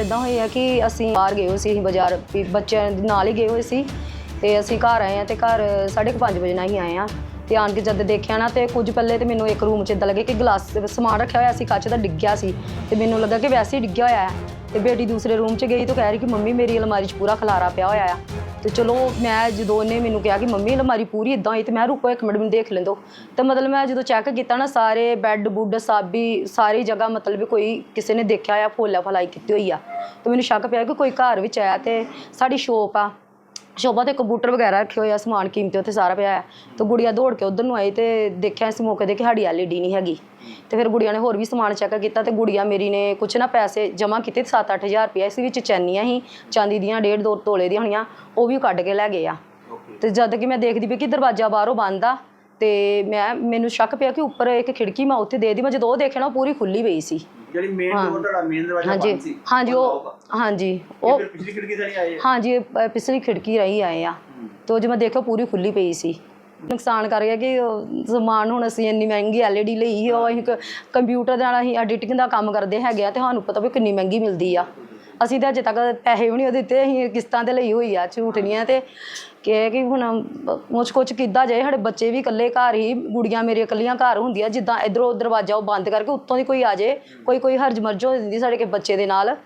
ਗੱਲ ਇਦਾਂ ਹੋਈ ਹੈ ਕਿ ਅਸੀਂ ਬਾਹਰ ਗਏ ਹੋਏ ਸੀ, ਅਸੀਂ ਬਾਜ਼ਾਰ ਵੀ ਬੱਚਿਆਂ ਦੇ ਨਾਲ ਹੀ ਗਏ ਹੋਏ ਸੀ ਤੇ ਅਸੀਂ ਘਰ ਆਏ ਆ ਤੇ ਘਰ 5:30 ਵਜੇ ਨਾਲ ਹੀ ਆਏ ਆ ਤੇ ਆਣ ਕੇ ਜਦ ਦੇਖਿਆ ਨਾ ਤੇ ਕੁਝ ਪਹਿਲੇ ਤੇ ਮੈਨੂੰ ਇੱਕ ਰੂਮ 'ਚ ਇਦਾਂ ਲੱਗੇ ਕਿ ਗਲਾਸ ਸਮਾਨ ਰੱਖਿਆ ਹੋਇਆ ਸੀ, ਕੱਚ ਦਾ ਡਿੱਗਿਆ ਸੀ ਤੇ ਮੈਨੂੰ ਲੱਗਾ ਕਿ ਵੈਸੇ ਹੀ ਡਿੱਗਿਆ ਹੋਇਆ ਹੈ ਤੇ ਬੇਟੀ ਦੂਸਰੇ ਰੂਮ 'ਚ ਗਈ ਤਾਂ ਕਹਿ ਰਹੀ ਕਿ ਮੰਮੀ ਮੇਰੀ ਅਲਮਾਰੀ 'ਚ ਪੂਰਾ ਖਲਾਰਾ ਪਿਆ ਹੋਇਆ ਆ। ਤੇ ਚਲੋ ਮੈਂ ਜਦੋਂ ਉਹਨੇ ਮੈਨੂੰ ਕਿਹਾ ਕਿ ਮੰਮੀ ਅਲਮਾਰੀ ਪੂਰੀ ਇਦਾਂ ਹੋਈ ਤੇ ਮੈਂ ਰੁਕੋ ਇੱਕ ਮਿੰਟ, ਮੈਨੂੰ ਦੇਖ ਲੈਂਦੋ। ਤੇ ਮਤਲਬ ਮੈਂ ਜਦੋਂ ਚੈੱਕ ਕੀਤਾ ਨਾ, ਸਾਰੇ ਬੈੱਡ ਬੁੱਡ ਸਾਬੀ, ਸਾਰੀ ਜਗ੍ਹਾ ਮਤਲਬ ਵੀ ਕੋਈ ਕਿਸੇ ਨੇ ਦੇਖਿਆ ਆ ਫੋਲਾ ਫਲਾਈ ਕੀਤੀ ਹੋਈ ਆ। ਤੇ ਮੈਨੂੰ ਸ਼ੱਕ ਪਿਆ ਕਿ ਕੋਈ ਘਰ ਵਿੱਚ ਆਇਆ ਤੇ ਸਾਡੀ ਸ਼ੋਪ ਆ। ਸ਼ੋਭਾ ਤੇ ਕੰਪਿਊਟਰ ਵਗੈਰਾ ਰੱਖੇ ਹੋਏ ਆ ਸਮਾਨ ਕੀਮਤੀ ਉੱਥੇ ਸਾਰਾ ਪਿਆ ਹੈ ਤੇ ਗੁੜੀਆ ਦੌੜ ਕੇ ਉਧਰ ਨੂੰ ਆਈ ਤੇ ਦੇਖਿਆ ਇਸ ਮੌਕੇ ਤੇ ਕਿ ਸਾਡੀ ਐਲਈਡੀ ਨਹੀਂ ਹੈਗੀ। ਤੇ ਫਿਰ ਗੁੜੀਆ ਨੇ ਹੋਰ ਵੀ ਸਮਾਨ ਚੈੱਕ ਕੀਤਾ ਤੇ ਗੁੜੀਆ ਮੇਰੀ ਨੇ ਕੁਛ ਨਾ ਪੈਸੇ ਜਮ੍ਹਾਂ ਕੀਤੇ 7-8000 ਰੁਪਏ ਇਸ ਵਿੱਚ ਚੈਨੀਆਂ ਸੀ ਚਾਂਦੀ ਦੀਆਂ ਡੇਢ ਦੋ ਤੋਲੇ ਦੀਆਂ ਹੋਣੀਆਂ ਉਹ ਵੀ ਕੱਢ ਕੇ ਲੈ ਗਏ ਆ। ਤੇ ਜਦ ਕਿ ਮੈਂ ਦੇਖਦੀ ਪਈ ਕਿ ਦਰਵਾਜ਼ਾ ਬਾਹਰੋਂ ਬੰਦ ਆ ਤੇ ਮੈਂ ਮੈਨੂੰ ਸ਼ੱਕ ਪਿਆ ਕਿ ਉੱਪਰ ਇੱਕ ਖਿੜਕੀ ਮੈਂ ਉੱਥੇ ਦੇ ਦੀ ਮੈਂ ਜਦੋਂ ਉਹ ਦੇਖਿਆ ਨਾ ਉਹ ਪੂਰੀ ਖੁੱਲੀ ਪਈ ਸੀ। ਜਿਹੜੀ ਮੇਨ ਡੋਰ ਤੁਹਾਡਾ ਮੇਨ ਦਰਵਾਜ਼ਾ ਹਾਂਜੀ। ਬੰਦ ਸੀ। ਹਾਂਜੀ ਉਹ ਹਾਂਜੀ। ਉਹ ਪਿਛਲੀ ਖਿੜਕੀ ਸਾਰੀ। ਹਾਂਜੀ ਪਿਛਲੀ ਖਿੜਕੀ ਰਹੀ ਆਏ ਆ। ਤੇ ਉਹ ਜੇ ਮੈਂ ਦੇਖਿਆ ਪੂਰੀ ਖੁੱਲੀ ਪਈ ਸੀ। ਨੁਕਸਾਨ ਕਰ ਗਿਆ ਕਿ ਉਹ ਸਮਾਨ ਹੁਣ ਅਸੀਂ ਇੰਨੀ ਮਹਿੰਗੀ ਐਲਈਡੀ ਲਈ ਉਹ ਅਸੀਂ ਕ- ਕੰਪਿਊਟਰ ਦੇ ਨਾਲ ਅਸੀਂ ਐਡੀਟਿੰਗ ਦਾ ਕੰਮ ਕਰਦੇ ਹੈਗੇ ਆ ਤੇ ਸਾਨੂੰ ਪਤਾ ਵੀ ਕਿੰਨੀ ਮਹਿੰਗੀ ਮਿਲਦੀ ਆ। ਅਸੀਂ ਤਾਂ ਅਜੇ ਤੱਕ ਪੈਸੇ ਵੀ ਨਹੀਂ ਦਿੱਤੇ ਅਸੀਂ ਕਿਸ਼ਤਾਂ ਤੇ ਲਈ ਹੋਈ ਆ ਝੂਠ ਨਹੀਂ ਆ ਤੇ ਕਿ ਕਿ ਹੁਣ ਮੁਝ ਕੁਝ ਕਿੱਦਾਂ ਜਾਏ ਸਾਡੇ ਬੱਚੇ ਵੀ ਇਕੱਲੇ ਘਰ ਹੀ ਗੁੜੀਆਂ ਮੇਰੀਆਂ ਇਕੱਲੀਆਂ ਘਰ ਹੁੰਦੀਆਂ ਜਿੱਦਾਂ ਇਧਰੋਂ ਦਰਵਾਜ਼ਾ ਉਹ ਬੰਦ ਕਰਕੇ ਉੱਤੋਂ ਦੀ ਕੋਈ ਆ ਜਾਏ ਕੋਈ ਕੋਈ ਹਰਜ ਮਰਜ ਹੋ ਜਾਂਦੀ ਸਾਡੇ ਕੇ ਬੱਚੇ ਦੇ ਨਾਲ।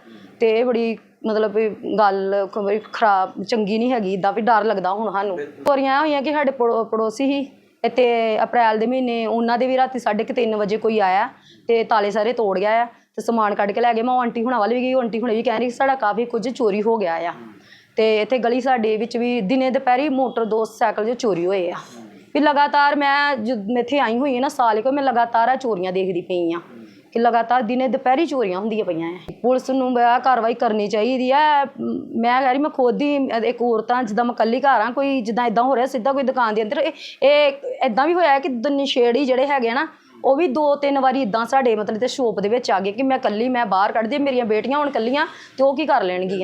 ਤੇ ਇਹ ਬੜੀ ਮਤਲਬ ਵੀ ਗੱਲ ਖਰਾਬ ਚੰਗੀ ਨਹੀਂ ਹੈਗੀ ਇਦਾਂ ਵੀ ਡਰ ਲੱਗਦਾ ਹੁਣ ਸਾਨੂੰ। ਚੋਰੀਆਂ ਹੋਈਆਂ ਕਿ ਸਾਡੇ ਪੜੋ- ਪੜੋਸੀ ਹੀ ਇੱਥੇ ਅਪ੍ਰੈਲ ਦੇ ਮਹੀਨੇ ਉਹਨਾਂ ਦੇ ਵੀ ਰਾਤੀ 3:30 ਵਜੇ ਕੋਈ ਆਇਆ ਤੇ ਤਾਲੇ ਸਾਰੇ ਤੋੜ ਗਿਆ ਆ ਤੇ ਸਮਾਨ ਕੱਢ ਕੇ ਲੈ ਗਏ। ਮੈਂ ਉਹ ਆਂਟੀ ਹੁਣਾਂ ਵੱਲ ਵੀ ਗਈ ਉਹ ਆਂਟੀ ਹੁਣੇ ਵੀ ਕਹਿ ਰਹੀ ਸਾਡਾ ਕਾਫੀ ਕੁਝ ਚੋਰੀ ਹੋ ਗਿਆ ਆ। ਤੇ ਇੱਥੇ ਗਲੀ ਸਾਡੇ ਵਿੱਚ ਵੀ ਦਿਨੇ ਦੁਪਹਿਰੀ ਮੋਟਰ ਦੋ ਸਾਈਕਲ ਜੋ ਚੋਰੀ ਹੋਏ ਆ। ਵੀ ਲਗਾਤਾਰ ਮੈਂ ਜਦ ਇੱਥੇ ਆਈ ਹੋਈ ਹਾਂ ਨਾ ਸਾਲ ਕੋ ਮੈਂ ਲਗਾਤਾਰ ਆ ਚੋਰੀਆਂ ਦੇਖਦੀ ਪਈ ਆ। ਕਿ ਲਗਾਤਾਰ ਦਿਨੇ ਦੁਪਹਿਰੀ ਚੋਰੀਆਂ ਹੁੰਦੀਆਂ ਪਈਆਂ ਐ। ਪੁਲਿਸ ਨੂੰ ਬਾ ਕਾਰਵਾਈ ਕਰਨੀ ਚਾਹੀਦੀ ਐ। ਮੈਂ ਕਹਿ ਰਹੀ ਮੈਂ ਖੁਦ ਹੀ ਇੱਕ ਔਰਤਾਂ ਜਿੱਦਾਂ ਮੈਂ ਇਕੱਲੀ ਘਰ ਆ, ਕੋਈ ਜਿੱਦਾਂ ਇਦਾਂ ਹੋ ਰਿਹਾ ਸਿੱਧਾ ਕੋਈ ਦੁਕਾਨ ਦੇ ਅੰਦਰ। ਇਹ ਇਹ ਇਦਾਂ ਵੀ ਹੋਇਆ ਕਿ ਦ- ਨਸ਼ੇੜੀ ਜਿਹੜੇ ਹੈਗੇ ਆ ਨਾ, ਉਹ ਵੀ ਦੋ ਤਿੰਨ ਵਾਰੀ ਇਦਾਂ ਸਾਡੇ ਮਤਲਬ ਤੇ ਸ਼ੋਪ ਦੇ ਵਿੱਚ ਆ ਗਏ ਕਿ ਮੈਂ ਇਕੱਲੀ, ਮੈਂ ਬਾਹਰ ਕੱਢਦੀ ਮੇਰੀਆਂ ਬੇਟੀਆਂ ਹੁਣ ਇਕੱਲੀਆਂ ਤੇ ਉਹ ਕੀ ਕਰ ਲੈਣਗੀਆਂ।